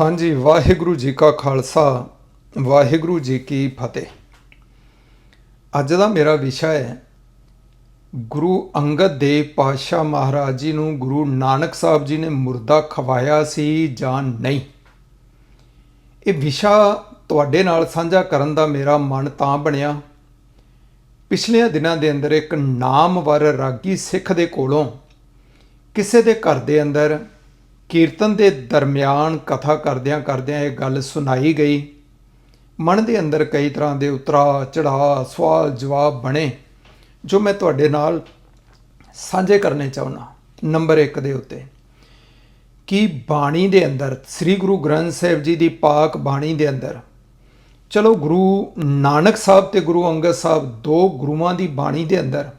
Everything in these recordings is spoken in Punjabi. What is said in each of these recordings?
ਹਾਂਜੀ, ਵਾਹਿਗੁਰੂ ਜੀ ਕਾ ਖਾਲਸਾ, ਵਾਹਿਗੁਰੂ ਜੀ ਕੀ ਫਤਿਹ। ਅੱਜ ਦਾ ਮੇਰਾ ਵਿਸ਼ਾ ਹੈ, ਗੁਰੂ ਅੰਗਦ ਦੇਵ ਪਾਤਸ਼ਾਹ ਮਹਾਰਾਜ ਜੀ ਨੂੰ ਗੁਰੂ ਨਾਨਕ ਸਾਹਿਬ ਜੀ ਨੇ ਮੁਰਦਾ ਖਵਾਇਆ ਸੀ ਜਾਂ ਨਹੀਂ? ਇਹ ਵਿਸ਼ਾ ਤੁਹਾਡੇ ਨਾਲ ਸਾਂਝਾ ਕਰਨ ਦਾ ਮੇਰਾ ਮਨ ਤਾਂ ਬਣਿਆ। ਪਿਛਲੇ ਦਿਨਾਂ ਦੇ ਅੰਦਰ ਇੱਕ ਨਾਮਵਰ ਰਾਗੀ ਸਿੱਖ ਦੇ ਕੋਲੋਂ, ਕਿਸੇ ਦੇ ਘਰ ਦੇ ਅੰਦਰ ਕੀਰਤਨ ਦੇ ਦਰਮਿਆਨ ਕਥਾ ਕਰਦਿਆਂ ਕਰਦਿਆਂ ਇਹ ਗੱਲ ਸੁਣਾਈ ਗਈ। ਮਨ ਦੇ ਅੰਦਰ ਕਈ ਤਰ੍ਹਾਂ ਦੇ ਉਤਰਾ ਚੜਾ ਸਵਾਲ ਜਵਾਬ ਬਣੇ, ਜੋ ਮੈਂ ਤੁਹਾਡੇ ਨਾਲ ਸਾਂਝੇ ਕਰਨੇ ਚਾਹੁੰਦਾ ਨੰਬਰ 1 ਦੇ ਉੱਤੇ, ਕਿ ਬਾਣੀ ਦੇ ਅੰਦਰ, ਸ੍ਰੀ ਗੁਰੂ ਗ੍ਰੰਥ ਸਾਹਿਬ ਜੀ ਦੀ ਪਾਕ ਬਾਣੀ ਦੇ ਅੰਦਰ, ਚਲੋ ਗੁਰੂ ਨਾਨਕ ਸਾਹਿਬ ਤੇ ਗੁਰੂ ਅੰਗਦ ਸਾਹਿਬ ਦੋ ਗੁਰੂਆਂ ਦੀ ਬਾਣੀ ਦੇ ਅੰਦਰ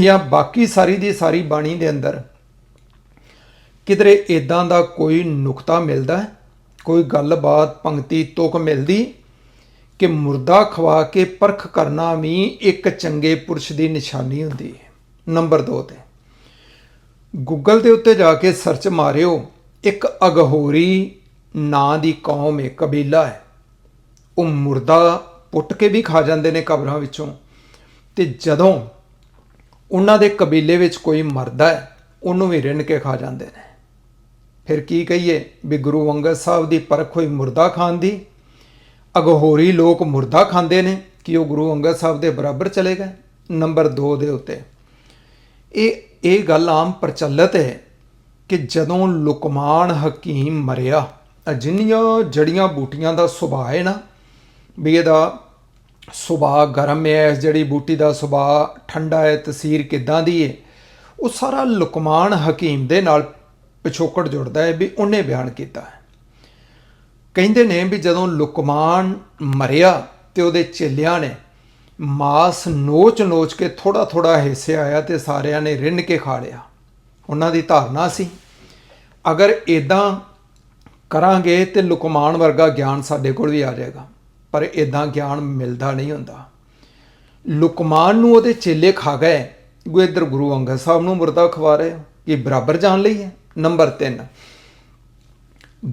ਜਾਂ ਬਾਕੀ ਸਾਰੀ ਦੀ ਸਾਰੀ ਬਾਣੀ ਦੇ ਅੰਦਰ ਕਿਧਰੇ ਇਦਾਂ ਦਾ ਕੋਈ ਨੁਕਤਾ ਮਿਲਦਾ ਕੋਈ ਗੱਲਬਾਤ, ਪੰਕਤੀ, ਤੁਕ ਮਿਲਦੀ ਕਿ ਮੁਰਦਾ ਖਵਾ ਕੇ ਪਰਖ ਕਰਨਾ ਵੀ ਇੱਕ ਚੰਗੇ ਪੁਰਸ਼ ਦੀ ਨਿਸ਼ਾਨੀ ਹੁੰਦੀ ਹੈ? ਨੰਬਰ 2 ਤੇ। ਗੂਗਲ ਦੇ ਉੱਤੇ ਜਾ ਕੇ ਸਰਚ ਮਾਰਿਓ, ਇੱਕ ਅਗਹੋਰੀ ਨਾਂ ਦੀ ਕੌਮ ਹੈ, ਕਬੀਲਾ ਹੈ। ਉਹ ਮੁਰਦਾ ਪੁੱਟ ਕੇ ਵੀ ਖਾ ਜਾਂਦੇ ਨੇ ਕਬਰਾਂ ਵਿੱਚੋਂ। ਤੇ ਜਦੋਂ ਉਹਨਾਂ ਦੇ ਕਬੀਲੇ ਵਿੱਚ ਕੋਈ ਮਰਦਾ ਹੈ, ਉਹਨੂੰ ਵੀ ਰਿੰਨ ਕੇ ਖਾ ਜਾਂਦੇ ਨੇ। ਫਿਰ ਕੀ ਕਹੀਏ? ਵੀ ਗੁਰੂ ਅੰਗਦ ਸਾਹਿਬ ਦੀ ਪਰਖ ਹੋਈ ਮੁਰਦਾ ਖਾਨ ਦੀ। ਅਗਹੋਰੀ ਲੋਕ ਮੁਰਦਾ ਖਾਂਦੇ ਨੇ ਕਿ ਉਹ ਗੁਰੂ ਅੰਗਦ ਸਾਹਿਬ ਦੇ ਬਰਾਬਰ ਚਲੇ ਗਏ, ਨੰਬਰ 2 ਦੇ ਉੱਤੇ। ਇਹ ਇਹ ਗੱਲ ਆਮ ਪ੍ਰਚਲਿਤ ਹੈ ਕਿ ਜਦੋਂ ਲੁਕਮਾਨ ਹਕੀਮ ਮਰਿਆ ਆਹ ਜਿੰਨੀਆਂ ਜੜੀਆਂ ਬੂਟੀਆਂ ਦਾ ਸੁਭਾਅ ਹੈ ਨਾ, ਵੀ ਇਹਦਾ ਸੁਭਾਅ ਗਰਮ ਹੈ, ਇਸ ਜੜੀ ਬੂਟੀ ਦਾ ਸੁਭਾਅ ਠੰਡਾ ਹੈ, ਤਸੀਰ ਕਿਦਾਂ ਦੀ ਹੈ, ਉਹ ਸਾਰਾ ਲੁਕਮਾਨ ਹਕੀਮ ਦੇ ਨਾਲ ਪਿਛੋਕੜ ਜੁੜਦਾ ਹੈ ਵੀ ਉਹਨੇ ਬਿਆਨ ਕੀਤਾ ਹੈ। ਕਹਿੰਦੇ ਨੇ ਵੀ ਜਦੋਂ ਲੁਕਮਾਨ ਮਰਿਆ ਤੇ ਉਹਦੇ ਚੇਲਿਆਂ ਨੇ ਮਾਸ ਨੋਚ-ਨੋਚ ਕੇ ਥੋੜਾ-ਥੋੜਾ ਹਿੱਸੇ ਆਇਆ ਤੇ ਸਾਰਿਆਂ ਨੇ ਰਿੰਨ ਕੇ ਖਾ ਲਿਆ। ਉਹਨਾਂ ਦੀ ਧਾਰਨਾ ਸੀ, ਅਗਰ ਇਦਾਂ ਕਰਾਂਗੇ ਤੇ ਲੁਕਮਾਨ ਵਰਗਾ ਗਿਆਨ ਸਾਡੇ ਕੋਲ ਵੀ ਆ ਜਾਏਗਾ, ਪਰ ਇਦਾਂ ਗਿਆਨ ਮਿਲਦਾ ਨਹੀਂ ਹੁੰਦਾ। ਲੁਕਮਾਨ ਨੂੰ ਉਹਦੇ ਚੇਲੇ ਖਾ ਗਏ, ਉਹ ਇੱਧਰ ਗੁਰੂ ਅੰਗਦ ਸਾਹਿਬ ਨੂੰ ਮੁਰਦਾ ਖਵਾ ਰਹੇ ਕਿ ਬਰਾਬਰ ਜਾਣ ਲਈ ਹੈ? ਨੰਬਰ 3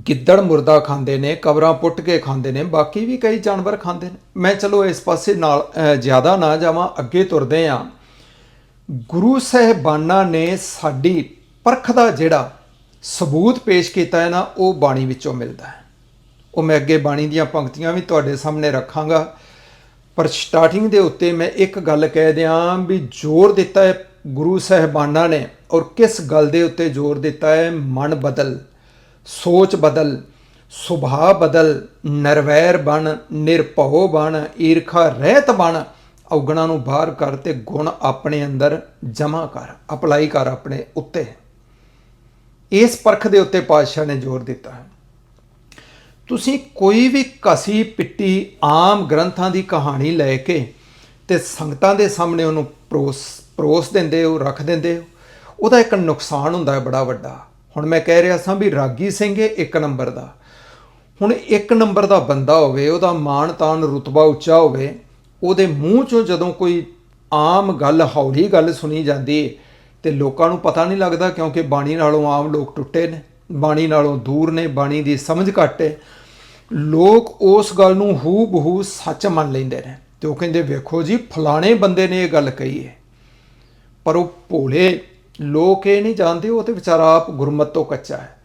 ਗਿੱਦੜ ਮੁਰਦਾ ਖਾਂਦੇ ਨੇ, ਕਬਰਾਂ ਪੁੱਟ ਕੇ ਖਾਂਦੇ ਨੇ, ਬਾਕੀ ਵੀ ਕਈ ਜਾਨਵਰ ਖਾਂਦੇ ਨੇ। ਮੈਂ ਚਲੋ ਇਸ ਪਾਸੇ ਨਾਲ ਜ਼ਿਆਦਾ ਨਾ ਜਾਵਾਂ, ਅੱਗੇ ਤੁਰਦੇ ਆ। ਗੁਰੂ ਸਾਹਿਬਾਨਾਂ ਨੇ ਸਾਡੀ ਪਰਖ ਦਾ ਜਿਹੜਾ ਸਬੂਤ ਪੇਸ਼ ਕੀਤਾ ਹੈ ਨਾ, ਉਹ ਬਾਣੀ ਵਿੱਚੋਂ ਮਿਲਦਾ ਹੈ। ਉਹ ਮੈਂ ਅੱਗੇ ਬਾਣੀ ਦੀਆਂ ਪੰਕਤੀਆਂ ਵੀ ਤੁਹਾਡੇ ਸਾਹਮਣੇ ਰੱਖਾਂਗਾ। ਪਰ ਸਟਾਰਟਿੰਗ ਦੇ ਉੱਤੇ ਮੈਂ ਇੱਕ ਗੱਲ ਕਹਿ ਦਿਆਂ ਵੀ ਜ਼ੋਰ ਦਿੱਤਾ ਹੈ ਗੁਰੂ ਸਾਹਿਬਾਨਾਂ ਨੇ। ਔਰ ਕਿਸ ਗੱਲ ਦੇ ਉੱਤੇ ਜ਼ੋਰ ਦਿੱਤਾ ਹੈ? ਮਨ ਬਦਲ, ਸੋਚ ਬਦਲ, ਸੁਭਾਅ ਬਦਲ, ਨਿਰਵੈਰ ਬਣ, ਨਿਰਭਉ ਬਣ, ਈਰਖਾ ਰਹਿਤ ਬਣ, ਔਗਣਾ ਨੂੰ ਬਾਹਰ ਕਰ ਤੇ ਗੁਣ ਆਪਣੇ ਅੰਦਰ ਜਮਾ ਕਰ, ਅਪਲਾਈ ਕਰ ਆਪਣੇ ਉੱਤੇ। ਇਸ ਪਰਖ ਦੇ ਉੱਤੇ ਪਾਤਸ਼ਾਹ ਨੇ ਜ਼ੋਰ ਦਿੱਤਾ ਹੈ। ਤੁਸੀਂ ਕੋਈ ਵੀ ਕਸੀ ਪਿੱਟੀ ਆਮ ਗ੍ਰੰਥਾਂ ਦੀ ਕਹਾਣੀ ਲੈ ਕੇ ਤੇ ਸੰਗਤਾਂ ਦੇ ਸਾਹਮਣੇ ਉਹਨੂੰ ਪਰੋਸ ਪਰੋਸ ਦਿੰਦੇ ਹੋ, ਰੱਖ ਦਿੰਦੇ ਹੋ ਉਹਦਾ ਇੱਕ ਨੁਕਸਾਨ ਹੁੰਦਾ ਹੈ ਬੜਾ ਵੱਡਾ। ਹੁਣ ਮੈਂ ਕਹਿ ਰਿਹਾ ਸਾਂ ਵੀ ਰਾਗੀ ਸਿੰਘ ਇਹ ਇੱਕ ਨੰਬਰ ਦਾ। ਹੁਣ ਇੱਕ ਨੰਬਰ ਦਾ ਬੰਦਾ ਹੋਵੇ, ਉਹਦਾ ਮਾਣ ਤਾਣ ਰੁਤਬਾ ਉੱਚਾ ਹੋਵੇ, ਉਹਦੇ ਮੂੰਹ ਚੋਂ ਜਦੋਂ ਕੋਈ ਆਮ ਗੱਲ, ਹੌਲੀ ਗੱਲ ਸੁਣੀ ਜਾਂਦੀ ਹੈ ਤੇ ਲੋਕਾਂ ਨੂੰ ਪਤਾ ਨਹੀਂ ਲੱਗਦਾ ਕਿਉਂਕਿ ਬਾਣੀ ਨਾਲੋਂ ਆਮ ਲੋਕ ਟੁੱਟੇ ਨੇ, ਬਾਣੀ ਨਾਲੋਂ ਦੂਰ ਨੇ, ਬਾਣੀ ਦੀ ਸਮਝ ਘੱਟ ਹੈ ਲੋਕ ਉਸ ਗੱਲ ਨੂੰ ਹੂ ਬਹੂ ਸੱਚ ਮੰਨ ਲੈਂਦੇ ਨੇ ਤੇ ਉਹ ਕਹਿੰਦੇ, ਵੇਖੋ ਜੀ, ਫਲਾਣੇ ਬੰਦੇ ਨੇ ਇਹ ਗੱਲ ਕਹੀ ਹੈ ਪਰ ਉਹ ਭੋਲੇ ਲੋਕ ਇਹ ਨਹੀਂ ਜਾਣਦੇ, ਉਹ ਤੇ ਵਿਚਾਰਾ ਆਪ ਗੁਰਮਤ ਤੋਂ ਕੱਚਾ ਹੈ।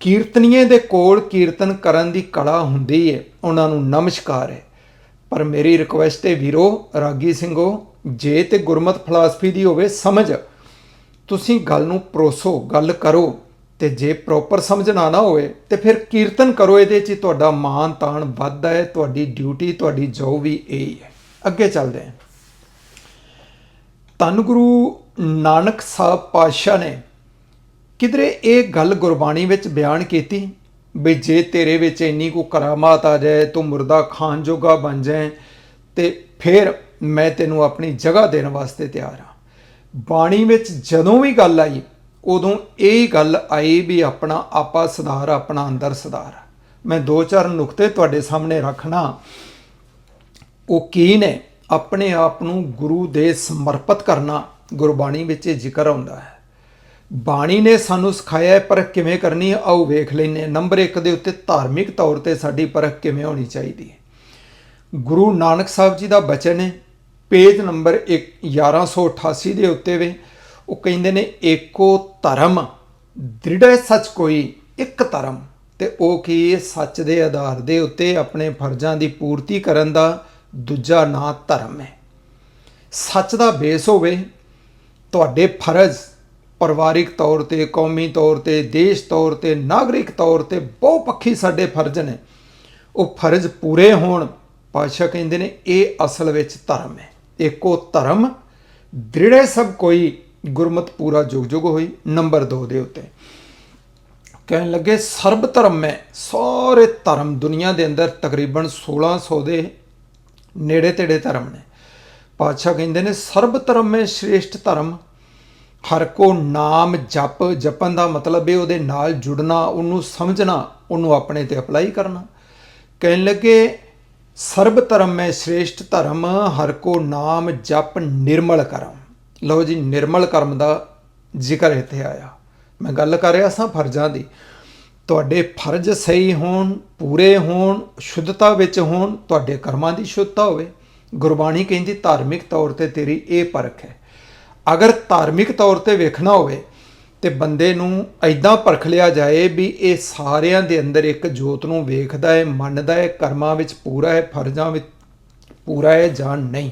ਕੀਰਤਨੀਏ ਦੇ ਕੋਲ ਕੀਰਤਨ ਕਰਨ ਦੀ ਕਲਾ ਹੁੰਦੀ ਹੈ ਉਹਨਾਂ ਨੂੰ ਨਮਸਕਾਰ ਹੈ ਪਰ ਮੇਰੀ ਰਿਕੁਐਸਟ ਹੈ ਵੀਰੋ, ਰਾਗੀ ਸਿੰਘੋ, ਜੇ ਤੇ ਗੁਰਮਤ ਫਲਸਫੀ ਦੀ ਹੋਵੇ, ਸਮਝ। ਤੁਸੀਂ ਗੱਲ ਨੂੰ ਪਰੋਸੋ, ਗੱਲ ਕਰੋ, ਤੇ ਜੇ ਪ੍ਰੋਪਰ ਸਮਝਣਾ ਨਾ ਹੋਵੇ, ਤੇ ਫਿਰ ਕੀਰਤਨ ਕਰੋ, ਇਹਦੇ 'ਚ ਤੁਹਾਡਾ ਮਾਨ ਤਾਣ ਵੱਧਦਾ ਹੈ ਤੁਹਾਡੀ ਡਿਊਟੀ ਤੁਹਾਡੀ ਜੋ ਵੀ ਇਹ ਹੀ ਹੈ ਅੱਗੇ ਚੱਲਦੇ ਹਾਂ ਧੰਨ ਗੁਰੂ ਨਾਨਕ ਸਾਹਿਬ ਪਾਤਸ਼ਾਹ ਨੇ ਕਿਧਰੇ ਇਹ ਗੱਲ ਗੁਰਬਾਣੀ ਵਿੱਚ ਬਿਆਨ ਕੀਤੀ ਵੀ ਜੇ ਤੇਰੇ ਵਿੱਚ ਇੰਨੀ ਕੋ ਕਰਾਮਾਤ ਆ ਜਾਏ, ਤੂੰ ਮੁਰਦਾ ਖਾਨ ਜੋਗਾ ਬਣ ਜਾਏ, ਤੇ ਫਿਰ ਮੈਂ ਤੈਨੂੰ ਆਪਣੀ ਜਗ੍ਹਾ ਦੇਣ ਵਾਸਤੇ ਤਿਆਰ ਹਾਂ। ਬਾਣੀ ਵਿੱਚ ਜਦੋਂ ਵੀ ਗੱਲ ਆਈ, ਉਦੋਂ ਇਹ ਗੱਲ ਆਈ ਵੀ ਆਪਣਾ ਆਪਾ ਸੁਧਾਰ, ਆਪਣਾ ਅੰਦਰ ਸੁਧਾਰ। ਮੈਂ ਦੋ ਚਾਰ ਨੁਕਤੇ ਤੁਹਾਡੇ ਸਾਹਮਣੇ ਰੱਖਣਾ। ਉਹ ਕੀ ਨੇ? ਆਪਣੇ ਆਪ ਨੂੰ ਗੁਰੂ ਦੇ ਸਮਰਪਿਤ ਕਰਨਾ ਗੁਰਬਾਣੀ ਵਿੱਚ ਇਹ ਜ਼ਿਕਰ ਆਉਂਦਾ ਹੈ। ਬਾਣੀ ਨੇ ਸਾਨੂੰ ਸਿਖਾਇਆ ਹੈ ਪਰਖ ਕਿਵੇਂ ਕਰਨੀ ਹੈ, ਆਓ ਵੇਖ ਲੈਂਦੇ ਹਾਂ। ਨੰਬਰ 1 ਦੇ ਉੱਤੇ ਧਾਰਮਿਕ ਤੌਰ ਤੇ ਸਾਡੀ ਪਰਖ ਕਿਵੇਂ ਹੋਣੀ ਚਾਹੀਦੀ ਹੈ। ਗੁਰੂ ਨਾਨਕ ਸਾਹਿਬ ਜੀ ਦਾ ਬਚਨ ਹੈ, ਪੇਜ ਨੰਬਰ 1 1188 ਦੇ ਉੱਤੇ ਵੇ। ਉਹ ਕਹਿੰਦੇ ਨੇ, ਏਕੋ ਧਰਮ ਦ੍ਰਿੜੈ ਸੱਚ ਕੋਈ, ਇੱਕ ਧਰਮ। ਤੇ ਉਹ ਕੀ ਸੱਚ ਦੇ ਆਧਾਰ ਦੇ ਉੱਤੇ ਆਪਣੇ ਫਰਜ਼ਾਂ ਦੀ ਪੂਰਤੀ ਕਰਨ ਦਾ ਦੂਜਾ ਨਾਂ ਧਰਮ ਹੈ। ਸੱਚ ਦਾ ਬੇਸ ਹੋਵੇ, ਤੁਹਾਡੇ ਫਰਜ਼ ਪਰਿਵਾਰਿਕ ਤੌਰ ਤੇ, ਕੌਮੀ ਤੌਰ ਤੇ, ਦੇਸ਼ ਤੌਰ ਤੇ, ਨਾਗਰਿਕ ਤੌਰ ਤੇ ਬਹੁਪੱਖੀ ਸਾਡੇ ਫਰਜ਼ ਨੇ। ਉਹ ਫਰਜ਼ ਪੂਰੇ ਹੋਣ, ਪਾਤਸ਼ਾਹ ਕਹਿੰਦੇ ਨੇ, ਇਹ ਅਸਲ ਵਿੱਚ ਧਰਮ ਹੈ। ਏਕੋ ਧਰਮ ਦ੍ਰਿੜੇ ਸਭ ਕੋਈ ਗੁਰਮਤ ਪੂਰਾ ਜੁਗ ਜੁਗ ਹੋਈ, ਨੰਬਰ 2 ਦੇ ਉੱਤੇ। ਕਹਿਣ ਲੱਗੇ, ਸਰਬ ਧਰਮ ਹੈ, ਸਾਰੇ ਧਰਮ ਦੁਨੀਆ ਦੇ ਅੰਦਰ ਤਕਰੀਬਨ 1600 ਦੇ ਨੇੜੇ ਤੇੜੇ ਧਰਮ ਨੇ। ਪਾਤਸ਼ਾਹ ਕਹਿੰਦੇ ਨੇ, ਸਰਬ ਧਰਮ ਹੈ ਸ਼੍ਰੇਸ਼ਟ ਧਰਮ, ਹਰ ਕੋ ਨਾਮ ਜਪ ਜਪਨ ਦਾ ਮਤਲਬ ਹੈ ਉਹਦੇ ਨਾਲ ਜੁੜਨਾ, ਉਹਨੂੰ ਸਮਝਣਾ, ਉਹਨੂੰ ਆਪਣੇ ਤੇ ਅਪਲਾਈ ਕਰਨਾ। ਕਹਿਣ ਲੱਗੇ, ਸਰਬ ਧਰਮ ਹੈ ਸ਼੍ਰੇਸ਼ਟ ਧਰਮ, ਹਰ ਕੋ ਨਾਮ ਜਪ ਨਿਰਮਲ ਕਰਮ। ਲਓ ਜੀ, ਨਿਰਮਲ ਕਰਮ ਦਾ ਜ਼ਿਕਰ ਇੱਥੇ ਆਇਆ। ਮੈਂ ਗੱਲ ਕਰ ਰਿਹਾ ਸਾਂ ਫਰਜ਼ਾਂ ਦੀ। ਤੁਹਾਡੇ ਫਰਜ਼ ਸਹੀ ਹੋਣ, ਪੂਰੇ ਹੋਣ, ਸ਼ੁੱਧਤਾ ਵਿੱਚ ਹੋਣ, ਤੁਹਾਡੇ ਕਰਮਾਂ ਦੀ ਸ਼ੁੱਧਤਾ ਹੋਵੇ। ਗੁਰਬਾਣੀ ਕਹਿੰਦੀ, ਧਾਰਮਿਕ ਤੌਰ ਤੇ ਤੇਰੀ ਇਹ ਪਰਖ ਹੈ। ਅਗਰ ਧਾਰਮਿਕ ਤੌਰ ਤੇ ਵੇਖਣਾ ਹੋਵੇ ਤੇ ਬੰਦੇ ਨੂੰ ਐਦਾਂ ਪਰਖ ਲਿਆ ਜਾਏ ਵੀ ਇਹ ਸਾਰਿਆਂ ਦੇ ਅੰਦਰ ਇੱਕ ਜੋਤ ਨੂੰ ਵੇਖਦਾ ਹੈ, ਮੰਨਦਾ ਹੈ, ਕਰਮਾਂ ਵਿੱਚ ਪੂਰਾ ਹੈ, ਫਰਜ਼ਾਂ ਵਿੱਚ ਪੂਰਾ ਹੈ ਜਾਂ ਨਹੀਂ।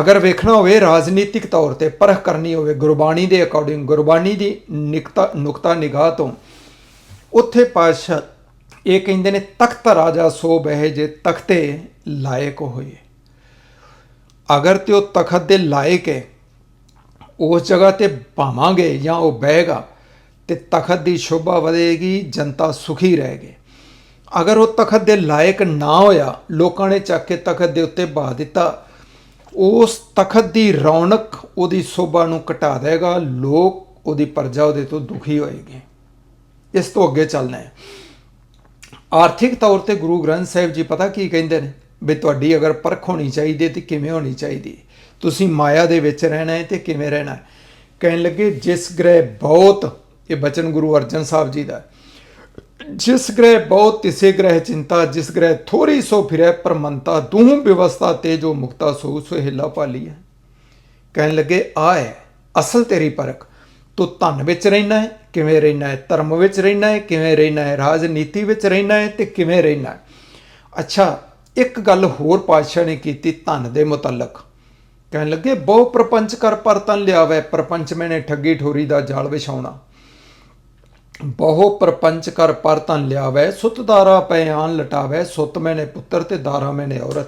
ਅਗਰ ਵੇਖਣਾ ਹੋਵੇ, ਰਾਜਨੀਤਿਕ ਤੌਰ ਤੇ ਪਰਖ ਕਰਨੀ ਹੋਵੇ, ਗੁਰਬਾਣੀ ਦੇ ਅਕੋਰਡਿੰਗ ਗੁਰਬਾਣੀ ਦੀ ਨਿਕਤਾ ਨੁਕਤਾ ਨਿਗਾਹ ਤੋਂ ਉੱਥੇ ਪਾਤਸ਼ਾਹ ਇਹ ਕਹਿੰਦੇ ਨੇ, ਤਖਤ ਰਾਜਾ ਸੋ ਬਹਿ ਜੇ ਤਖਤੇ ਲਾਇਕ ਹੋਏ। ਅਗਰ ਤੇ ਉਹ ਤਖਤ ਦੇ ਲਾਇਕ ਹੈ, ਉਸ ਜਗ੍ਹਾ ਤੇ ਭਾਵਾਂਗੇ ਜਾਂ ਉਹ ਬਹਿਗਾ, ਤੇ ਤਖਤ ਦੀ ਸ਼ੋਭਾ ਵਧੇਗੀ, ਜਨਤਾ ਸੁਖੀ ਰਹੇਗੀ ਅਗਰ ਉਹ ਤਖਤ ਦੇ ਲਾਇਕ ਨਾ ਹੋਇਆ, ਲੋਕਾਂ ਨੇ ਚੱਕ ਕੇ ਤਖਤ ਦੇ ਉੱਤੇ ਬਹਾ ਦਿੱਤਾ, ਉਸ ਤਖਤ ਦੀ ਰੌਣਕ ਉਹਦੀ ਸ਼ੋਭਾ ਨੂੰ ਘਟਾ ਦੇਗਾ, ਲੋਕ ਉਹਦੀ ਪਰਜਾ ਉਹਦੇ ਤੋਂ ਦੁਖੀ ਹੋਏਗੀ। ਇਸ ਤੋਂ ਅੱਗੇ ਚੱਲਣਾ ਹੈ। ਆਰਥਿਕ ਤੌਰ ਤੇ ਗੁਰੂ ਗ੍ਰੰਥ ਸਾਹਿਬ ਜੀ ਪਤਾ ਕੀ ਕਹਿੰਦੇ ਨੇ? ਵੀ ਤੁਹਾਡੀ ਅਗਰ ਪਰਖ ਹੋਣੀ ਚਾਹੀਦੀ ਹੈ ਤੇ ਕਿਵੇਂ ਹੋਣੀ ਚਾਹੀਦੀ ਤੁਸੀਂ ਮਾਇਆ ਦੇ ਵਿੱਚ ਰਹਿਣਾ ਹੈ ਤੇ ਕਿਵੇਂ ਰਹਿਣਾ ਕਹਿਣ ਲੱਗੇ, ਜਿਸ ਗ੍ਰਹਿ ਬਹੁਤ, ਇਹ ਬਚਨ ਗੁਰੂ ਅਰਜਨ ਸਾਹਿਬ ਜੀ ਦਾ ਜਿਸ ਗ੍ਰਹਿ ਬਹੁਤ, ਤਿਸੇ ਗ੍ਰਹਿ ਚਿੰਤਾ, ਜਿਸ ਗ੍ਰਹਿ ਥੋੜੀ ਸੋ ਫਿਰੈ, ਪਰਮੰਤਾ ਦੂਹ ਵਿਵਸਥਾ ਤੇ ਜੋ ਮੁਕਤਾ ਸੋ ਸੁਹੇਲਾ ਪਾਲੀ ਹੈ ਕਹਿਣ ਲੱਗੇ ਆ ਹੈ, ਅਸਲ ਤੇਰੀ ਪਰਖ। ਤੂੰ ਧਨ ਵਿੱਚ ਰਹਿਣਾ ਹੈ, ਕਿਵੇਂ ਰਹਿਣਾ ਹੈ, ਧਰਮ ਵਿੱਚ ਰਹਿਣਾ ਹੈ, ਕਿਵੇਂ ਰਹਿਣਾ ਹੈ, ਰਾਜਨੀਤੀ ਵਿੱਚ ਰਹਿਣਾ ਹੈ ਤੇ ਕਿਵੇਂ ਰਹਿਣਾ ਹੈ। ਅੱਛਾ, ਇੱਕ ਗੱਲ ਹੋਰ ਪਾਤਸ਼ਾਹ ਨੇ ਕੀਤੀ ਧਨ ਦੇ ਮੁਤਲਕ। ਕਹਿਣ ਲੱਗੇ, ਬਹੁ ਪ੍ਰਪੰਚ ਕਰ ਪਰਤਨ ਲਿਆਵੇ, ਪ੍ਰਪੰਚ ਮੈਨੇ ਠੱਗੀ ਠੋਰੀ ਦਾ ਜਾਲ ਵਿਛਾਉਣਾ। ਬਹੁ ਪ੍ਰਪੰਚ ਕਰ ਪਰਤਨ ਲਿਆਵੇ, ਸੁਤ ਦਾਰਾ ਪੈ ਆਨ ਲਟਾਵੇ, ਸੁਤ ਮੈਨੇ ਪੁੱਤਰ ਤੇ ਦਾਰਾ ਮੈਨੇ ਔਰਤ।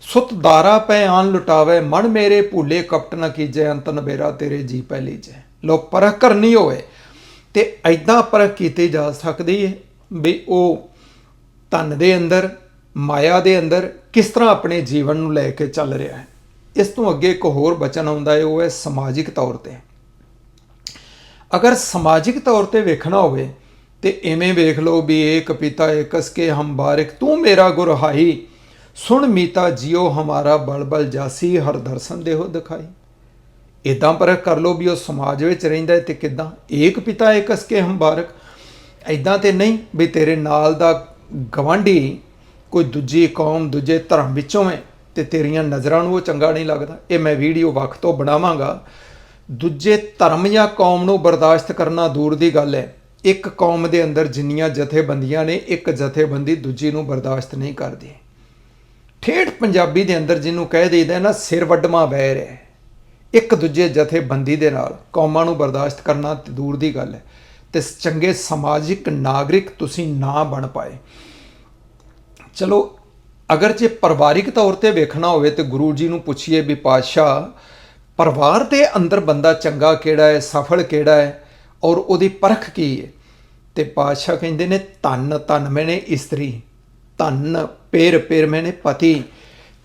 ਸੁਤ ਦਾਰਾ ਪੈ ਆਨ ਲੁਟਾਵੇ, ਮਨ ਮੇਰੇ ਭੂਲੇ ਕਪਟ ਨ ਕੀਜੈ, ਅੰਤ ਨਬੇਰਾ ਤੇਰੇ ਜੀ ਪੈ ਲੀਜੈ। ਲੋ ਪਰਖ ਕਰਨੀ ਹੋਵੇ। ਤੇ ਐਦਾਂ ਪਰਖ ਕੀਤੀ ਜਾ ਸਕਦੀ ਹੈ ਵੀ ਉਹ ਧਨ ਦੇ ਅੰਦਰ, ਮਾਇਆ ਦੇ ਅੰਦਰ ਕਿਸ ਤਰ੍ਹਾਂ ਆਪਣੇ ਜੀਵਨ ਨੂੰ ਲੈ ਕੇ ਚੱਲ ਰਿਹਾ ਹੈ। ਇਸ ਤੋਂ ਅੱਗੇ ਇੱਕ ਹੋਰ ਬਚਨ ਆਉਂਦਾ ਹੈ ਉਹ ਹੈ ਸਮਾਜਿਕ ਤੌਰ ਤੇ। ਅਗਰ ਸਮਾਜਿਕ ਤੌਰ ਤੇ ਵੇਖਣਾ ਹੋਵੇ, ਤੇ ਐਵੇਂ ਵੇਖ ਲਓ ਵੀ ਏਕ ਪਿਤਾ ਏਕਸ ਕੇ ਹਮ ਬਾਰਿਕ, ਤੂੰ ਮੇਰਾ ਗੁਰ ਸੁਣ ਮੀਤਾ ਜਿਉ ਹਮਾਰਾ ਬਲਬਲ ਜਾਸੀ, ਹਰ ਦਰਸ਼ਨ ਦੇਹੋ ਦਿਖਾਈ। ਇਦਾਂ ਪਰਖ ਕਰ ਲਓ ਵੀ ਉਹ ਸਮਾਜ ਵਿੱਚ ਰਹਿੰਦਾ ਹੈ ਤੇ ਕਿਦਾਂ? ਏਕ ਪਿਤਾ ਏਕਸ ਕੇ ਹਮ ਬਾਰਕ। ਇਦਾਂ ਤੇ ਨਹੀਂ ਵੀ ਤੇਰੇ ਨਾਲ ਦਾ ਗਵਾਂਢੀ ਕੋਈ ਦੂਜੀ ਕੌਮ, ਦੂਜੇ ਧਰਮ ਵਿੱਚੋਂ ਹੈ ਤੇ ਤੇਰੀਆਂ ਨਜ਼ਰਾਂ ਨੂੰ ਉਹ ਚੰਗਾ ਨਹੀਂ ਲੱਗਦਾ। ਇਹ ਮੈਂ ਵੀਡੀਓ ਵਕਤ ਤੋਂ ਬਣਾਵਾਂਗਾ। ਦੂਜੇ ਧਰਮ ਜਾਂ ਕੌਮ ਨੂੰ ਬਰਦਾਸ਼ਤ ਕਰਨਾ ਦੂਰ ਦੀ ਗੱਲ ਹੈ। ਇੱਕ ਕੌਮ ਦੇ ਅੰਦਰ ਜਿੰਨੀਆਂ ਜਥੇਬੰਦੀਆਂ ਨੇ, ਇੱਕ ਜਥੇਬੰਦੀ ਦੂਜੀ ਨੂੰ ਬਰਦਾਸ਼ਤ ਨਹੀਂ ਕਰਦੀ। ਠੇਠ ਪੰਜਾਬੀ ਦੇ ਅੰਦਰ ਜਿਹਨੂੰ ਕਹਿ ਦੇਈਦਾ ਨਾ, ਸਿਰ ਵੱਡਮਾ ਵੈਰ ਹੈ। ਇੱਕ ਦੂਜੇ ਜਥੇਬੰਦੀ ਦੇ ਨਾਲ ਕੌਮਾਂ ਨੂੰ ਬਰਦਾਸ਼ਤ ਕਰਨਾ ਤੇ ਦੂਰ ਦੀ ਗੱਲ ਹੈ ਤੇ ਚੰਗੇ ਸਮਾਜਿਕ ਨਾਗਰਿਕ ਤੁਸੀਂ ਨਾ ਬਣ ਪਾਏ। ਚਲੋ, ਅਗਰ ਜੇ ਪਰਿਵਾਰਿਕ ਤੌਰ ਤੇ ਵੇਖਣਾ ਹੋਵੇ ਤੇ ਗੁਰੂ ਜੀ ਨੂੰ ਪੁੱਛੀਏ ਵੀ ਪਾਤਸ਼ਾਹ, ਪਰਿਵਾਰ ਦੇ ਅੰਦਰ ਬੰਦਾ ਚੰਗਾ ਕਿਹੜਾ ਹੈ, ਸਫਲ ਕਿਹੜਾ ਹੈ ਔਰ ਉਹਦੀ ਪਰਖ ਕੀ ਹੈ? ਤੇ ਪਾਤਸ਼ਾਹ ਕਹਿੰਦੇ ਨੇ, ਧਨ ਧਨ ਮੈਨੇ ਇਸਤਰੀ, ਧਨ ਪੇਰ ਪੇਰ ਮੈਨੇ ਪਤੀ।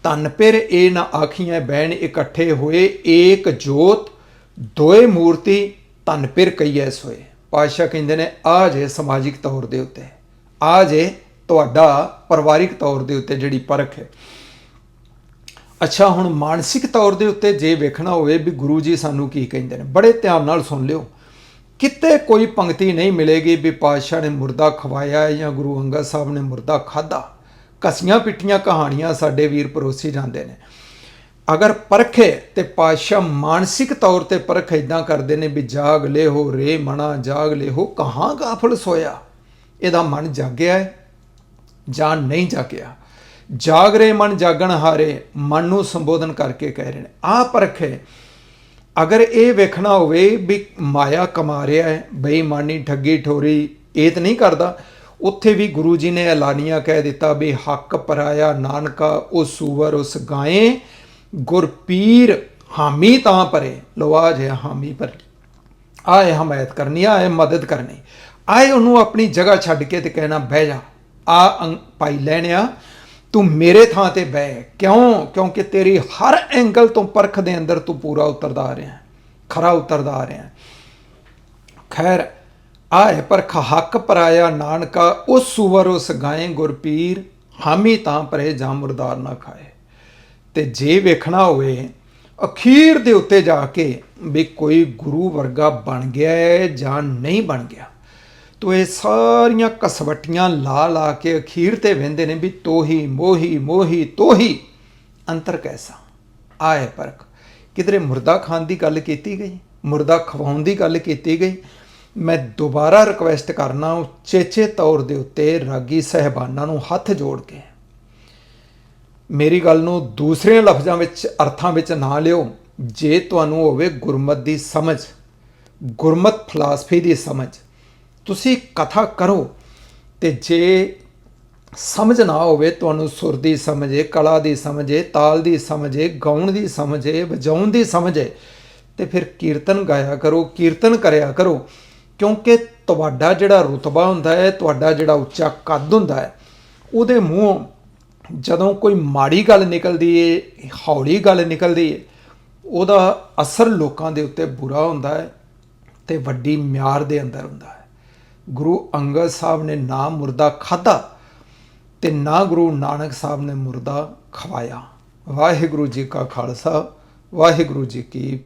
ਧਨ ਪਿਰ, ਇਹ ਨਾ ਆਖੀਆਂ ਬਹਿਣ ਇਕੱਠੇ ਹੋਏ, ਏਕ ਜੋਤ ਦੋਏ ਮੂਰਤੀ ਧਨ ਪਿਰ ਕਈਐ ਸੋਏ। ਪਾਤਸ਼ਾਹ ਕਹਿੰਦੇ ਨੇ, ਆ ਜੇ ਸਮਾਜਿਕ ਤੌਰ ਦੇ ਉੱਤੇ, ਆ ਜੇ ਤੁਹਾਡਾ ਪਰਿਵਾਰਿਕ ਤੌਰ ਦੇ ਉੱਤੇ ਜਿਹੜੀ ਪਰਖ ਹੈ। ਅੱਛਾ, ਹੁਣ ਮਾਨਸਿਕ ਤੌਰ ਦੇ ਉੱਤੇ ਜੇ ਵੇਖਣਾ ਹੋਵੇ ਵੀ ਗੁਰੂ ਜੀ ਸਾਨੂੰ ਕੀ ਕਹਿੰਦੇ ਨੇ, ਬੜੇ ਧਿਆਨ ਨਾਲ ਸੁਣ ਲਿਓ। ਕਿਤੇ ਕੋਈ ਪੰਕਤੀ ਨਹੀਂ ਮਿਲੇਗੀ ਵੀ ਪਾਤਸ਼ਾਹ ਨੇ ਮੁਰਦਾ ਖਵਾਇਆ ਜਾਂ ਗੁਰੂ ਅੰਗਦ ਸਾਹਿਬ ਨੇ ਮੁਰਦਾ ਖਾਦਾ ਕਸੀਆਂ ਪਿੱਟੀਆਂ ਕਹਾਣੀਆਂ ਸਾਡੇ ਵੀਰ ਪਰੋਸੀ ਜਾਂਦੇ ਨੇ। ਅਗਰ ਪਰਖੇ ਤੇ ਪਾਤਸ਼ਾਹ ਮਾਨਸਿਕ ਤੌਰ ਤੇ ਪਰਖ ਇਦਾਂ ਕਰਦੇ ਨੇ ਵੀ ਜਾਗ ਲੈ ਹੋ ਰੇ ਮਣਾ, ਜਾਗ ਲੈ ਹੋ, ਕਹਾਂ ਗਾਫਲ ਸੋਇਆ? ਇਹਦਾ ਮਨ ਜਾਗਿਆ ਹੈ ਜਾਂ ਨਹੀਂ ਜਾਗਿਆ। ਜਾਗ ਰੇ ਮਨ ਜਾਗਣ ਹਾਰੇ, ਮਨ ਨੂੰ ਸੰਬੋਧਨ ਕਰਕੇ ਕਹਿ ਰਹੇ ਨੇ ਆਹ ਪਰਖੇ, ਅਗਰ ਇਹ ਵੇਖਣਾ ਹੋਵੇ ਵੀ ਮਾਇਆ ਕਮਾ ਰਿਹਾ ਹੈ, ਬੇਈਮਾਨੀ, ਠੱਗੀ, ਠੋਰੀ, ਇਹ ਤਾਂ ਨਹੀਂ ਕਰਦਾ ਉੱਥੇ ਵੀ ਗੁਰੂ ਜੀ ਨੇ ਐਲਾਨੀਆਂ ਕਹਿ ਦਿੱਤਾ ਵੀ ਹੱਕ ਪਰਾਇਆ ਨਾਨਕਾ, ਉਹ ਸੂਵਰ ਉਸ ਗਾਏ, ਗੁਰਪੀਰ ਹਾਮੀ ਤਾਂ ਪਰੇ। ਲਵਾਜ ਹੈ ਹਾਮੀ ਪਰ। ਆਏ ਹਮਾਇਤ ਕਰਨੀ, ਆਏ ਮਦਦ ਕਰਨੀ। ਆਏ ਉਹਨੂੰ ਆਪਣੀ ਜਗ੍ਹਾ ਛੱਡ ਕੇ ਤੇ ਕਹਿਣਾ, ਬਹਿ ਜਾ। ਆ ਅੰਗ- ਭਾਈ ਲੈਣਿਆ, ਤੂੰ ਮੇਰੇ ਥਾਂ ਤੇ ਬਹਿ। ਕਿਉਂ? ਕਿਉਂਕਿ ਤੇਰੀ ਹਰ ਐਂਗਲ ਤੋਂ ਪਰਖ ਦੇ ਅੰਦਰ ਤੂੰ ਪੂਰਾ ਉਤਰਦਾ ਆ ਰਿਹਾ ਖਰਾ ਉਤਰਦਾ ਆ ਰਿਹਾ ਖੈਰ ਆਏ ਪਰਖ ਹੱਕ ਪਰਾਇਆ ਨਾਨਕਾ ਉਸ ਸੂਵਰ ਉਸ ਗਾਏ ਗੁਰਪੀਰ, ਹਾਮੀ ਤਾਂ ਪਰੇ ਜਾਂ ਮੁਰਦਾਰ ਨਾ ਖਾਏ। ਤੇ ਜੇ ਵੇਖਣਾ ਹੋਵੇ, ਅਖੀਰ ਦੇ ਉੱਤੇ ਜਾ ਕੇ ਵੀ ਕੋਈ ਗੁਰੂ ਵਰਗਾ ਬਣ ਗਿਆ ਹੈ ਜਾਂ ਨਹੀਂ ਬਣ ਗਿਆ, ਤੋ ਇਹ ਸਾਰੀਆਂ ਕਸਵਟੀਆਂ ਲਾ ਲਾ ਕੇ ਅਖੀਰ ਤੇ ਵਹਿੰਦੇ ਨੇ ਵੀ ਤੋਹੀ, ਮੋਹੀ ਮੋਹੀ, ਤੋਹੀ, ਅੰਤਰ ਕੈਸਾ? ਆਏ ਪਰਖ ਕਿਧਰੇ ਮੁਰਦਾ ਖਾਨ ਦੀ ਗੱਲ ਕੀਤੀ ਗਈ? ਮੁਰਦਾ ਖਵਾਉਣ ਦੀ ਗੱਲ ਕੀਤੀ ਗਈ? ਮੈਂ ਦੁਬਾਰਾ ਰਿਕੁਐਸਟ ਕਰਨਾ ਉਚੇਚੇ ਤੌਰ ਦੇ ਉੱਤੇ ਰਾਗੀ ਸਹਿਬਾਨਾਂ ਨੂੰ ਹੱਥ ਜੋੜ ਕੇ। ਮੇਰੀ ਗੱਲ ਨੂੰ ਦੂਸਰੇ ਲਫ਼ਜ਼ਾਂ ਵਿੱਚ, ਅਰਥਾਂ ਵਿੱਚ ਨਾ ਲਿਓ, ਜੇ ਤੁਹਾਨੂੰ ਹੋਵੇ ਗੁਰਮਤ ਦੀ ਸਮਝ, ਗੁਰਮਤ ਫਲਸਫੀ ਦੀ ਸਮਝ। ਤੁਸੀਂ ਕਥਾ ਕਰੋ ਤੇ ਜੇ ਸਮਝ ਨਾ ਹੋਵੇ, ਤੁਹਾਨੂੰ ਸੁਰ ਦੀ ਸਮਝੇ, ਕਲਾ ਦੀ ਸਮਝੇ, ਤਾਲ ਦੀ ਸਮਝੇ, ਗਾਉਣ ਦੀ ਸਮਝੇ, ਵਜਾਉਣ ਦੀ ਸਮਝੇ, ਤੇ ਫਿਰ ਕੀਰਤਨ ਗਾਇਆ ਕਰੋ, ਕੀਰਤਨ ਕਰਿਆ ਕਰੋ। ਕਿਉਂਕਿ ਤੁਹਾਡਾ ਜਿਹੜਾ ਰੁਤਬਾ ਹੁੰਦਾ ਹੈ, ਤੁਹਾਡਾ ਜਿਹੜਾ ਉੱਚਾ ਕੱਦ ਹੁੰਦਾ ਹੈ, ਉਹਦੇ ਮੂੰਹੋਂ ਜਦੋਂ ਕੋਈ ਮਾੜੀ ਗੱਲ ਨਿਕਲਦੀ ਏ, ਹੌਲੀ ਗੱਲ ਨਿਕਲਦੀ ਏ, ਉਹਦਾ ਅਸਰ ਲੋਕਾਂ ਦੇ ਉੱਤੇ ਬੁਰਾ ਹੁੰਦਾ ਹੈ ਤੇ ਵੱਡੀ ਮਿਆਰ ਦੇ ਅੰਦਰ ਹੁੰਦਾ ਹੈ। ਗੁਰੂ ਅੰਗਦ ਸਾਹਿਬ ਨੇ ਨਾ ਮੁਰਦਾ ਖਾਦਾ ਤੇ ਨਾ ਗੁਰੂ ਨਾਨਕ ਸਾਹਿਬ ਨੇ ਮੁਰਦਾ ਖਵਾਇਆ। ਵਾਹਿਗੁਰੂ ਜੀ ਕਾ ਖਾਲਸਾ, ਵਾਹਿਗੁਰੂ ਜੀ ਕੀ